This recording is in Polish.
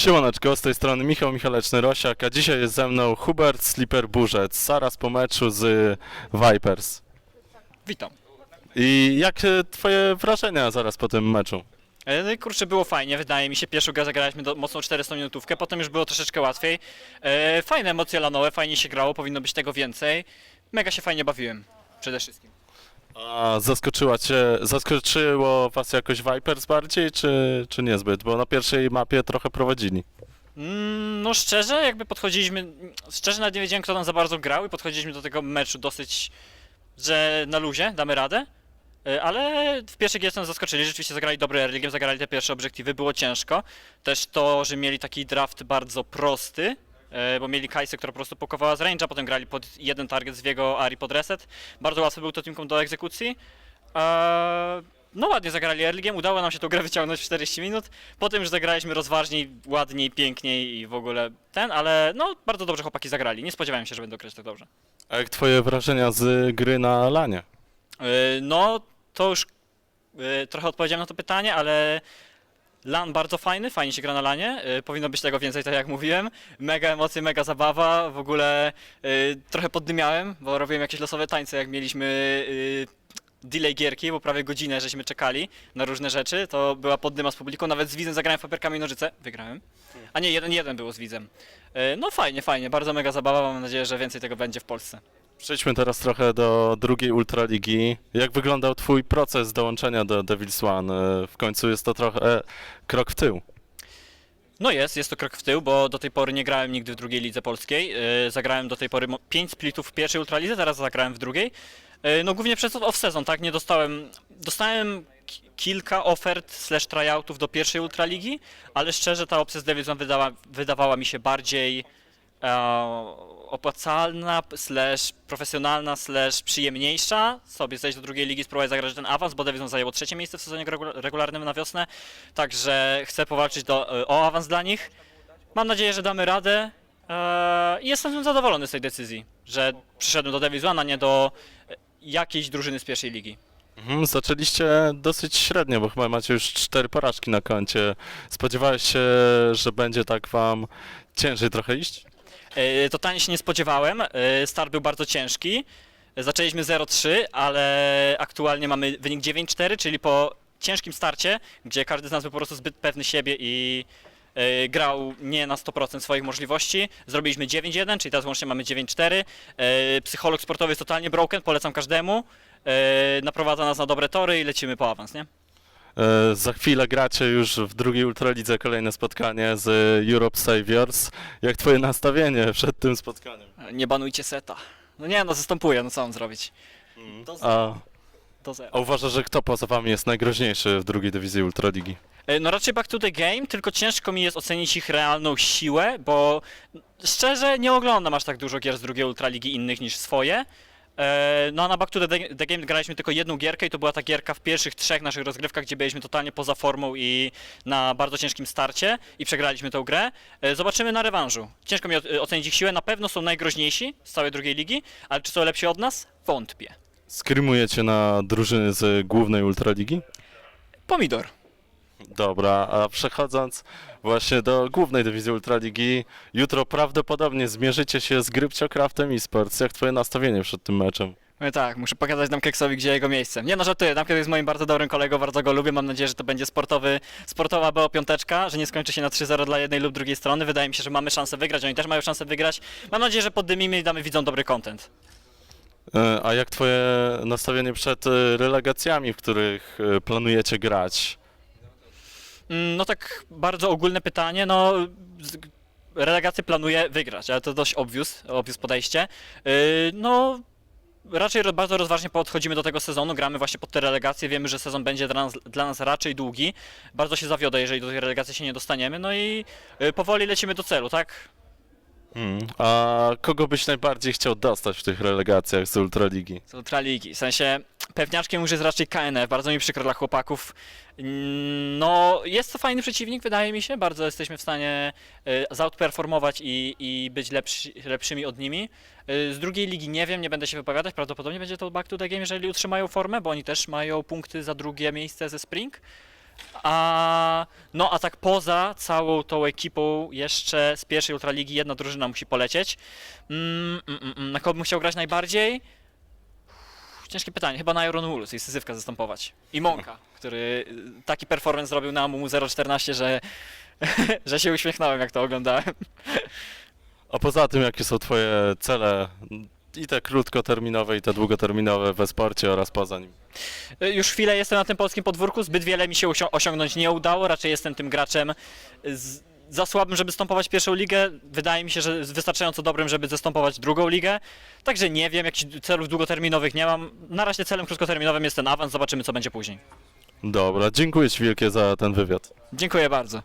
Siemaneczko, z tej strony Michał Michaleczny Rosiak, a dzisiaj jest ze mną Hubert Slipper Burzec, zaraz po meczu z Vipers. Witam. I jak twoje wrażenia zaraz po tym meczu? E, No i kurczę, było fajnie, wydaje mi się. Pierwszą grę zagraliśmy do, mocną 400 minutówkę, potem już było troszeczkę łatwiej. E, fajne emocje lanowe, fajnie się grało, powinno być tego więcej. Mega się fajnie bawiłem, przede wszystkim. A zaskoczyła cię, zaskoczyło was jakoś Vipers bardziej, czy, czy niezbyt? Bo na pierwszej mapie trochę prowadzili. Mm, no szczerze, jakby podchodziliśmy, szczerze nawet nie wiedziałem kto tam za bardzo grał i podchodziliśmy do tego meczu dosyć, że na luzie, damy radę. E, Ale w pierwszej gierce nas zaskoczyli, rzeczywiście zagrali dobry early game, zagrali te pierwsze obiektywy, było ciężko. Też to, że mieli taki draft bardzo prosty, bo mieli Kajsę, która po prostu pokowała z range'a, potem grali pod jeden target z Viego, Ari pod reset. Bardzo łatwy był to teamkom do egzekucji. Eee, No ładnie zagrali early game, udało nam się tą grę wyciągnąć w 40 minut. Potem już zagraliśmy rozważniej, ładniej, piękniej i w ogóle ten, ale no bardzo dobrze chłopaki zagrali. Nie spodziewałem się, że będą grać tak dobrze. A jak twoje wrażenia z gry na lanie? Yy, No, to już trochę odpowiedziałem na to pytanie, ale LAN bardzo fajny, fajnie się gra na LANie, yy, powinno być tego więcej, tak jak mówiłem. Mega emocje, mega zabawa, w ogóle yy, trochę poddymiałem, bo robiłem jakieś losowe tańce, jak mieliśmy yy, delay gierki, bo prawie godzinę żeśmy czekali na różne rzeczy, to była poddyma z publiką, nawet z widzem zagrałem papierkami i nożyce, wygrałem. A nie, jeden jeden było z widzem. No fajnie, fajnie, bardzo mega zabawa, mam nadzieję, że więcej tego będzie w Polsce. Przejdźmy teraz trochę do drugiej Ultraligi. Jak wyglądał twój proces dołączenia do Devils One? E, W końcu jest to trochę e, krok w tył. No jest, jest to krok w tył, bo do tej pory nie grałem nigdy w drugiej lidze polskiej. Yy, zagrałem do tej pory 5 splitów w pierwszej ultralidze, teraz zagrałem w drugiej. Yy, no głównie przez off-sezon, tak? Nie dostałem... Dostałem ki- kilka ofert slash tryoutów do pierwszej ultraligi, ale szczerze ta opcja z Devils One wydała, wydawała mi się bardziej e, opłacalna, slash profesjonalna, slash przyjemniejsza. Sobie zejść do drugiej ligi, spróbować zagrać ten awans, bo Devils One zajęło trzecie miejsce w sezonie regu- regularnym na wiosnę. Także chcę powalczyć do, o awans dla nich. Mam nadzieję, że damy radę. Eee, I jestem zadowolony z tej decyzji, że przyszedłem do Devils One, a nie do e, jakiejś drużyny z pierwszej ligi. Mhm, zaczęliście dosyć średnio, bo chyba macie już cztery porażki na koncie. Spodziewałeś się, że będzie tak wam ciężej trochę iść? E, Totalnie się nie spodziewałem. E, Start był bardzo ciężki. E, Zaczęliśmy 0-3, ale aktualnie mamy wynik 9-4, czyli po ciężkim starcie, gdzie każdy z nas był po prostu zbyt pewny siebie i grał nie na 100% swoich możliwości. Zrobiliśmy 9-1, czyli teraz łącznie mamy 9-4. E, Psycholog sportowy jest totalnie broken, polecam każdemu. Naprowadza nas na dobre tory i lecimy po awans, nie? E, za chwilę gracie już w drugiej Ultralidze kolejne spotkanie z Europe Saviors. Jak twoje nastawienie przed tym spotkaniem? E, Nie banujcie seta. No nie, no zastępuję, no co mam zrobić? Zera. A, Do zera. a uważasz, że kto poza wami jest najgroźniejszy w drugiej dywizji Ultraligi? E, No raczej back to the game, tylko ciężko mi jest ocenić ich realną siłę, bo szczerze nie oglądam aż tak dużo gier z drugiej Ultraligi innych niż swoje. E, No a na Back to the, the Game graliśmy tylko jedną gierkę i to była ta gierka w pierwszych trzech naszych rozgrywkach, gdzie byliśmy totalnie poza formą i na bardzo ciężkim starcie i przegraliśmy tę grę. E, Zobaczymy na rewanżu. Ciężko mi o- ocenić ich siłę, na pewno są najgroźniejsi z całej drugiej ligi, ale czy są lepsi od nas? Wątpię. Skrimujecie na drużyny z głównej Ultraligi? Pomidor. Dobra, a przechodząc właśnie do głównej dywizji Ultraligi, jutro prawdopodobnie zmierzycie się z Grypciokraftem eSports. Jak twoje nastawienie przed tym meczem? No tak, muszę pokazać Damkeksowi, gdzie jego miejsce. Nie no, żartuję, Damkek jest moim bardzo dobrym kolegą, bardzo go lubię, mam nadzieję, że to będzie sportowy, sportowa BO5, że nie skończy się na 3-0 dla jednej lub drugiej strony. Wydaje mi się, że mamy szansę wygrać, oni też mają szansę wygrać. Mam nadzieję, że poddymimy i damy widzom dobry content. E, A jak twoje nastawienie przed e, relegacjami, w których e, planujecie grać? Mm, No tak bardzo ogólne pytanie, no relegację planuję wygrać, ale to dość obvious, obvious podejście. Yy, No raczej bardzo rozważnie podchodzimy do tego sezonu, gramy właśnie pod te relegacje, wiemy, że sezon będzie dla nas, dla nas raczej długi. Bardzo się zawiodę, jeżeli do tej relegacji się nie dostaniemy, no i yy, powoli lecimy do celu, tak? Hmm. A kogo byś najbardziej chciał dostać w tych relegacjach z Ultraligi? Z Ultraligi, w sensie pewniaczkiem już jest raczej KNF, bardzo mi przykro dla chłopaków. Mm, No, jest to fajny przeciwnik, wydaje mi się, bardzo jesteśmy w stanie y, zoutperformować i, i być lepszy, lepszymi od nimi. Y, Z drugiej ligi nie wiem, nie będę się wypowiadać, prawdopodobnie będzie to back to the game, jeżeli utrzymają formę, bo oni też mają punkty za drugie miejsce ze Spring. A, no a tak poza całą tą ekipą jeszcze z pierwszej Ultraligi jedna drużyna musi polecieć. Mm, mm, mm, mm. Na kogo bym chciał grać najbardziej? Uff, Ciężkie pytanie, chyba na Iron Wolves i Syzywka zastępować. I Monka, który y, taki performance zrobił na Amumu 014, że, że się uśmiechnąłem jak to oglądałem. A poza tym, jakie są twoje cele i te krótkoterminowe, i te długoterminowe we sporcie oraz poza nim? Y, Już chwilę jestem na tym polskim podwórku, zbyt wiele mi się osią- osiągnąć nie udało, raczej jestem tym graczem z, za słabym, żeby stąpować pierwszą ligę. Wydaje mi się, że wystarczająco dobrym, żeby zastąpować drugą ligę. Także nie wiem, jakichś celów długoterminowych nie mam. Na razie celem krótkoterminowym jest ten awans, zobaczymy co będzie później. Dobra, dziękuję Ci wielkie za ten wywiad. Dziękuję bardzo.